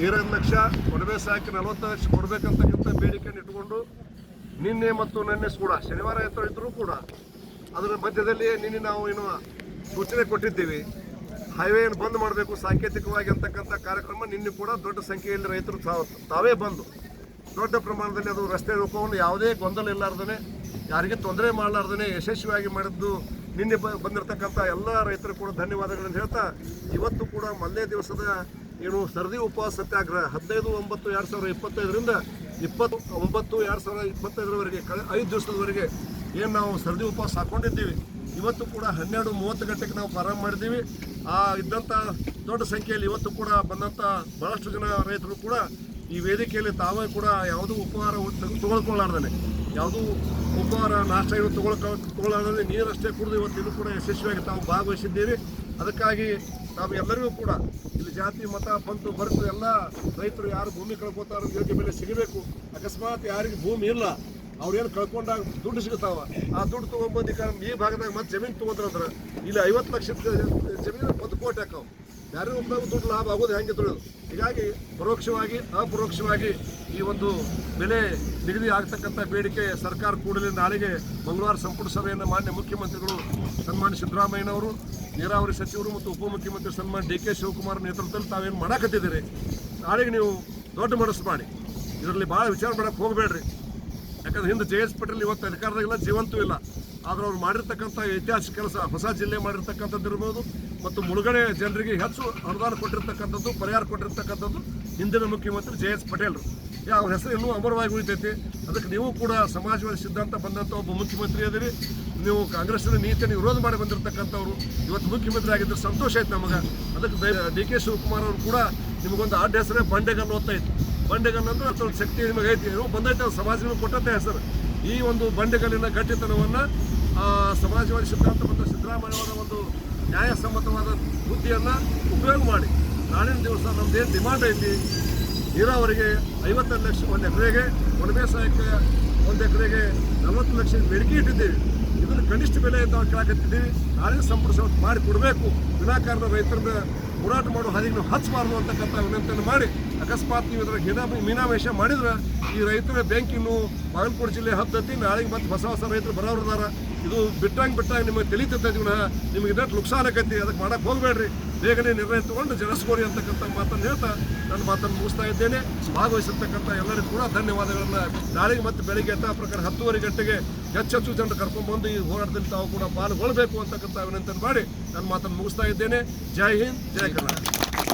ಎರಡು ಲಕ್ಷ ಒಡವೆ ಸಾಕಿ ನಲವತ್ತು ಲಕ್ಷ ಕೊಡ್ಬೇಕಂತಕ್ಕಂಥ ಬೇಡಿಕೆಯನ್ನು ಇಟ್ಟುಕೊಂಡು ನಿನ್ನೆ ಮತ್ತು ನಿನ್ನೆ ಕೂಡ, ಶನಿವಾರ ಎತ್ತ ಇದ್ದರೂ ಕೂಡ, ಅದರ ಮಧ್ಯದಲ್ಲಿ ನಿನ್ನೆ ನಾವು ಏನು ಸೂಚನೆ ಕೊಟ್ಟಿದ್ದೀವಿ. ಹೈವೇಯನ್ನು ಬಂದ್ ಮಾಡಬೇಕು, ಸಾಂಕೇತಿಕವಾಗಿ ಅಂತಕ್ಕಂಥ ಕಾರ್ಯಕ್ರಮ ನಿನ್ನೆ ಕೂಡ ದೊಡ್ಡ ಸಂಖ್ಯೆಯಲ್ಲಿ ರೈತರು ತಾವ್- ತಾವೇ ಬಂದು, ದೊಡ್ಡ ಪ್ರಮಾಣದಲ್ಲಿ ಅದು ರಸ್ತೆ ರೂಪವನ್ನು ಯಾವುದೇ ಗೊಂದಲ ಇಲ್ಲಾರ್ದೇ ಯಾರಿಗೆ ತೊಂದರೆ ಮಾಡಲಾರ್ದೇ ಯಶಸ್ವಿಯಾಗಿ ಮಾಡಿದ್ದು ನಿನ್ನೆ ಬಂದಿರತಕ್ಕಂಥ ಎಲ್ಲ ರೈತರು ಕೂಡ ಧನ್ಯವಾದಗಳನ್ನು ಹೇಳ್ತಾ, ಇವತ್ತು ಕೂಡ ಮಲ್ಲೇ ದಿವಸದ ಏನು ಸರದಿ ಉಪವಾಸ ಸತ್ಯಾಗ್ರಹ, ಹದಿನೈದು, ಒಂಬತ್ತು, ಎರಡು ಸಾವಿರದ ಇಪ್ಪತ್ತೈದರಿಂದ ಇಪ್ಪತ್ತು, ಒಂಬತ್ತು, ಎರಡು ಸಾವಿರದ ಇಪ್ಪತ್ತೈದರವರೆಗೆ, ಕಳೆ, ಐದು ದಿವಸದವರೆಗೆ ಏನು ನಾವು ಸರದಿ ಉಪವಾಸ ಹಾಕ್ಕೊಂಡಿದ್ದೀವಿ ಇವತ್ತು ಕೂಡ ಹನ್ನೆರಡು, ಮೂವತ್ತು ಗಂಟೆಗೆ ನಾವು ಪ್ರಾರಂಭ ಮಾಡಿದ್ದೀವಿ. ಆ ಇದ್ದಂಥ ದೊಡ್ಡ ಸಂಖ್ಯೆಯಲ್ಲಿ ಇವತ್ತು ಕೂಡ ಬಂದಂಥ ಭಾಳಷ್ಟು ಜನ ರೈತರು ಕೂಡ ಈ ವೇದಿಕೆಯಲ್ಲಿ ತಾವೇ ಕೂಡ ಯಾವುದೂ ಉಪಹಾರ ತೊಗೊಳ್ಕೊಳ್ಳಾರ್ದೇ ಯಾವುದೂ ಉಪಹಾರ ನಾಷ್ಟ ಏನು ತಗೊಳ್ಕೊ ತಗೊಳ್ಳಾರ್ದೇ ನೀರಷ್ಟೇ ಕುಡಿದು ಇವತ್ತು ಇದು ಕೂಡ ಯಶಸ್ವಿಯಾಗಿ ತಾವು ಭಾಗವಹಿಸಿದ್ದೀರಿ. ಅದಕ್ಕಾಗಿ ನಾವು ಎಲ್ಲರಿಗೂ ಕೂಡ ಇಲ್ಲಿ ಜಾತಿ, ಮತ ಬಂತು ಬರೆದು ಎಲ್ಲ ರೈತರು ಯಾರು ಭೂಮಿ ಕಳ್ಕೊತಾರೋ ಯೋಗ್ಯ ಬೆಲೆ ಸಿಗಬೇಕು. ಅಕಸ್ಮಾತ್ ಯಾರಿಗೆ ಭೂಮಿ ಇಲ್ಲ, ಅವ್ರೇನು ಕಳ್ಕೊಂಡಾಗ ದುಡ್ಡು ಸಿಗುತ್ತಾವ? ಆ ದುಡ್ಡು ತೊಗೊಂಬಂದು ಈಗ ಈ ಭಾಗದಾಗ ಮತ್ತೆ ಜಮೀನು ತೊಗೊಂಡ್ರಂದ್ರೆ ಇಲ್ಲಿ ಐವತ್ತು ಲಕ್ಷ ಜಮೀನು ಒಂದು ಕೋಟಿ ಹಾಕವು. ಯಾರಿಗೂ ದುಡ್ಡು ಲಾಭ ಆಗೋದು ಹೆಂಗೆ ತಿಳಿಯೋದು ಹೀಗಾಗಿ ಪರೋಕ್ಷವಾಗಿ, ಅಪರೋಕ್ಷವಾಗಿ ಈ ಒಂದು ಬೆಲೆ ನಿಗದಿ ಆಗ್ತಕ್ಕಂಥ ಬೇಡಿಕೆ ಸರ್ಕಾರ ಕೂಡಲೇ ನಾಳೆಗೆ ಮಂಗಳವಾರ ಸಂಪುಟ ಸಭೆಯನ್ನು ಮಾನ್ಯ ಮುಖ್ಯಮಂತ್ರಿಗಳು ಸನ್ಮಾನ್ಯ ಸಿದ್ದರಾಮಯ್ಯನವರು, ನೀರಾವರಿ ಸಚಿವರು ಮತ್ತು ಉಪಮುಖ್ಯಮಂತ್ರಿ ಸನ್ಮಾನ್ ಡಿ ಕೆ ಶಿವಕುಮಾರ್ ನೇತೃತ್ವದಲ್ಲಿ ತಾವೇನು ಮಾಡಕತ್ತಿದ್ದೀರಿ? ನಾಳೆಗೆ ನೀವು ದೊಡ್ಡ ಮನಸ್ಸು ಮಾಡಿ. ಇದರಲ್ಲಿ ಭಾಳ ವಿಚಾರ ಮಾಡೋಕ್ಕೆ ಹೋಗಬೇಡ್ರಿ. ಯಾಕಂದ್ರೆ ಹಿಂದೆ ಜೆ ಎಸ್ ಪಟೇಲ್ ಇವತ್ತು ಅಧಿಕಾರದಾಗಿಲ್ಲ ಜೀವಂತೂ ಇಲ್ಲ. ಆದ್ರೆ ಅವ್ರು ಮಾಡಿರ್ತಕ್ಕಂಥ ಐತಿಹಾಸಿಕ ಕೆಲಸ, ಹೊಸ ಜಿಲ್ಲೆ ಮಾಡಿರ್ತಕ್ಕಂಥದ್ದು ಇರ್ಬೋದು, ಮತ್ತು ಮುಳುಗಡೆ ಜನರಿಗೆ ಹೆಚ್ಚು ಅನುದಾನ ಕೊಟ್ಟಿರ್ತಕ್ಕಂಥದ್ದು, ಪರಿಹಾರ ಕೊಟ್ಟಿರ್ತಕ್ಕಂಥದ್ದು ಹಿಂದಿನ ಮುಖ್ಯಮಂತ್ರಿ ಜೆ ಎಸ್ ಪಟೇಲ್ರು ಅವ್ರ. ಹೆಸರು ಇನ್ನೂ ಅಮರವಾಗಿ ಉಳಿತೈತಿ. ಅದಕ್ಕೆ ನೀವು ಕೂಡ ಸಮಾಜವಾದಿ ಸಿದ್ಧಾಂತ ಬಂದಂಥ ಒಬ್ಬ ಮುಖ್ಯಮಂತ್ರಿ ಅದಿರಿ ನೀವು ಕಾಂಗ್ರೆಸ್ನ ನೀತಿಯನ್ನು ವಿರೋಧ ಮಾಡಿ ಬಂದಿರತಕ್ಕಂಥವ್ರು. ಇವತ್ತು ಮುಖ್ಯಮಂತ್ರಿ ಆಗಿದ್ರೆ ಸಂತೋಷ ಆಯ್ತು ನಮಗೆ. ಅದಕ್ಕೆ ಡಿ ಕೆ ಶಿವಕುಮಾರ್ ಅವರು ಕೂಡ ನಿಮಗೊಂದು ಅಡ್ಡ ಹೆಸರೇ ಬಂಡೆಗಲ್ಲು ಓದ್ತಾಯಿತ್ತು ಬಂಡೆಗಲ್ಲು ಅಂದ್ರೆ ಅದೊಂದು ಶಕ್ತಿ ನಿಮಗೆ ಐತಿ ನೀವು ಬಂದೈತೆ ಸಮಾಜ ಕೊಟ್ಟಂತೆ ಹೆಸರು. ಈ ಒಂದು ಬಂಡೆಗಲ್ಲಿನ ಗಟ್ಟಿತನವನ್ನು ಸಮಾಜವಾದಿ ಸಿದ್ಧಾಂತ ಮತ್ತು ಸಿದ್ದರಾಮಯ್ಯವರ ಒಂದು ನ್ಯಾಯಸಮ್ಮತವಾದ ಬುದ್ಧಿಯನ್ನು ಉಪಯೋಗ ಮಾಡಿ. ನಾಳಿನ ದಿವಸ ನಮ್ಮದೇನು ಡಿಮಾಂಡ್ ಐತಿ, ನೀರಾವರಿಗೆ ಐವತ್ತೆರಡು ಲಕ್ಷ ಒಂದು ಎಕರೆಗೆ ಒಣ ಬೇಸಾಯಕ್ಕೆ ಒಂದು ಎಕರೆಗೆ ನಲವತ್ತು ಲಕ್ಷ ಬೇಡಿಕೆ ಇಟ್ಟಿದ್ದೀವಿ. ಇದನ್ನು ಕನಿಷ್ಠ ಬೆಲೆ ಅಂತ ಕೇಳಕತ್ತಿದ್ದೀವಿ ನಾಳಿನ ಸಂಪುಟ ಸಭೆ ಮಾಡಿ ಕೊಡಬೇಕು. ವಿನಾಕಾರಣ ರೈತರನ್ನ ಹೋರಾಟ ಮಾಡೋ ಹಾದಿಗೆ ನಾವು ಹಚ್ಚಬಾರ್ದು ಅಂತಕ್ಕಂಥ ವಿನಂತಿಯನ್ನು ಮಾಡಿ ಅಕಸ್ಮಾತ್ ನೀವು ಇದ್ರ ಹಿನ ಮೀನಾಮೇಷ ಮಾಡಿದ್ರೆ ಈ ರೈತರ ಬ್ಯಾಂಕ್ ಇನ್ನು ಬಾಗಲಕೋಟೆ ಜಿಲ್ಲೆ ಹದ್ದತಿ ನಾಳೆಗೆ ಮತ್ತೆ ಹೊಸ ಹೊಸ ರೈತರು ಬರೋರಿದಾರ ಇದು ಬಿಟ್ಟಂಗೆ ಬಿಟ್ಟಂಗೆ ನಿಮಗೆ ತಿಳಿತೈತಿ ವಿನಃ ನಿಮಗೆ ಇದಕ್ಕೆ ನುಕ್ಸಾನ್ ಆಕೈತಿ ಅದಕ್ಕೆ ಮಾಡಕ್ಕೆ ಹೋಗಬೇಡ್ರಿ. ಬೇಗನೆ ನಿರ್ಣಯ ತಗೊಂಡು ಜನಸ್ಕೋರಿ ಅಂತಕ್ಕಂಥ ಮಾತನ್ನು ಹೇಳ್ತಾ ನನ್ನ ಮಾತನ್ನು ಮುಗಿಸ್ತಾ ಇದ್ದೇನೆ. ಭಾಗವಹಿಸಿರ್ತಕ್ಕಂಥ ಎಲ್ಲರಿಗೂ ಕೂಡ ಧನ್ಯವಾದಗಳನ್ನು. ನಾಳೆಗೆ ಮತ್ತೆ ಬೆಳಿಗ್ಗೆ ಎತ್ತ ಪ್ರಕಾರ ಹತ್ತುವರೆ ಗಂಟೆಗೆ ಹೆಚ್ಚೆಚ್ಚು ಜನರು ಕರ್ಕೊಂಡ್ಬಂದು ಈ ಹೋರಾಟದಲ್ಲಿ ತಾವು ಕೂಡ ಪಾಲ್ಗೊಳ್ಳಬೇಕು ಅಂತಕ್ಕಂಥ ವಿನಂತಿಯನ್ನು ಮಾಡಿ ನನ್ನ ಮಾತನ್ನು ಮುಗಿಸ್ತಾ ಇದ್ದೇನೆ. ಜೈ ಹಿಂದ್, ಜೈ ಕರ್ನಾಟಕ.